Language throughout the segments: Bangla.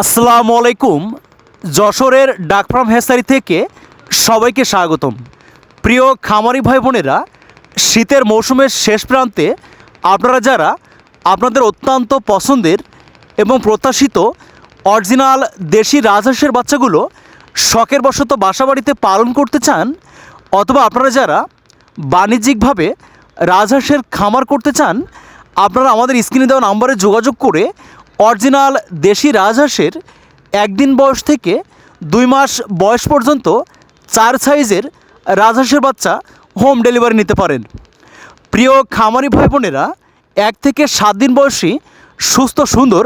আসসালামু আলাইকুম। যশোরের ডাকফ্রাম হেসারি থেকে সবাইকে স্বাগতম। প্রিয় খামারি ভাই বোনেরা শীতের মৌসুমের শেষ প্রান্তে আপনারা যারা আপনাদের অত্যন্ত পছন্দের এবং প্রত্যাশিত অরিজিনাল দেশি রাজহাঁসের বাচ্চাগুলো শখের বশত বাসাবাড়িতে পালন করতে চান অথবা আপনারা যারা বাণিজ্যিকভাবে রাজহাঁসের খামার করতে চান, আপনারা আমাদের স্ক্রিনে দেওয়া নাম্বারে যোগাযোগ করে অরিজিনাল দেশি রাজহাঁসের একদিন বয়স থেকে দুই মাস বয়স পর্যন্ত চার সাইজের রাজহাঁসের বাচ্চা হোম ডেলিভারি নিতে পারেন। প্রিয় খামারি ভাই বোনেরা, এক থেকে সাত দিন বয়সী সুস্থ, সুন্দর,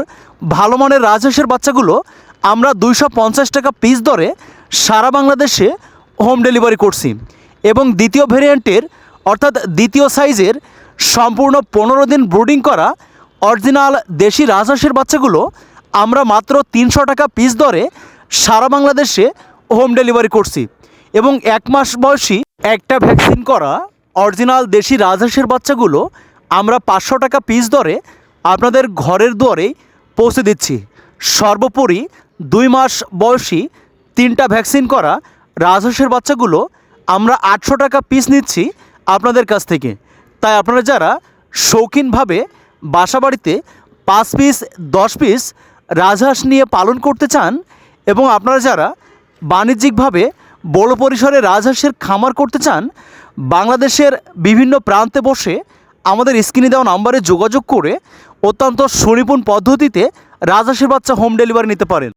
ভালো মানের রাজহাঁসের বাচ্চাগুলো আমরা দুইশো পঞ্চাশ টাকা পিস দরে সারা বাংলাদেশে হোম ডেলিভারি করছি এবং দ্বিতীয় ভেরিয়েন্টের অর্থাৎ দ্বিতীয় সাইজের সম্পূর্ণ পনেরো দিন ব্রুডিং করা অরিজিনাল দেশি রাজহাঁসের বাচ্চাগুলো আমরা মাত্র তিনশো টাকা পিস দরে সারা বাংলাদেশে হোম ডেলিভারি করছি। এবং এক মাস বয়সী একটা ভ্যাকসিন করা অরিজিনাল দেশি রাজহাঁসের বাচ্চাগুলো আমরা পাঁচশো টাকা পিস দরে আপনাদের ঘরের দুয়ারেই পৌঁছে দিচ্ছি। সর্বোপরি দুই মাস বয়সী তিনটা ভ্যাকসিন করা রাজহাঁসের বাচ্চাগুলো আমরা আটশো টাকা পিস নিচ্ছি আপনাদের কাছ থেকে। তাই আপনারা যারা শৌখিনভাবে বাসাবাড়িতে পাঁচ পিস, দশ পিস রাজহাঁস নিয়ে পালন করতে চান এবং আপনারা যারা বাণিজ্যিকভাবে বড় পরিসরে রাজহাঁসের খামার করতে চান, বাংলাদেশের বিভিন্ন প্রান্তে বসে আমাদের স্ক্রিনে দেওয়া নম্বরে যোগাযোগ করে অত্যন্ত সুনিপুণ পদ্ধতিতে রাজহাঁসের বাচ্চা হোম ডেলিভারি নিতে পারেন।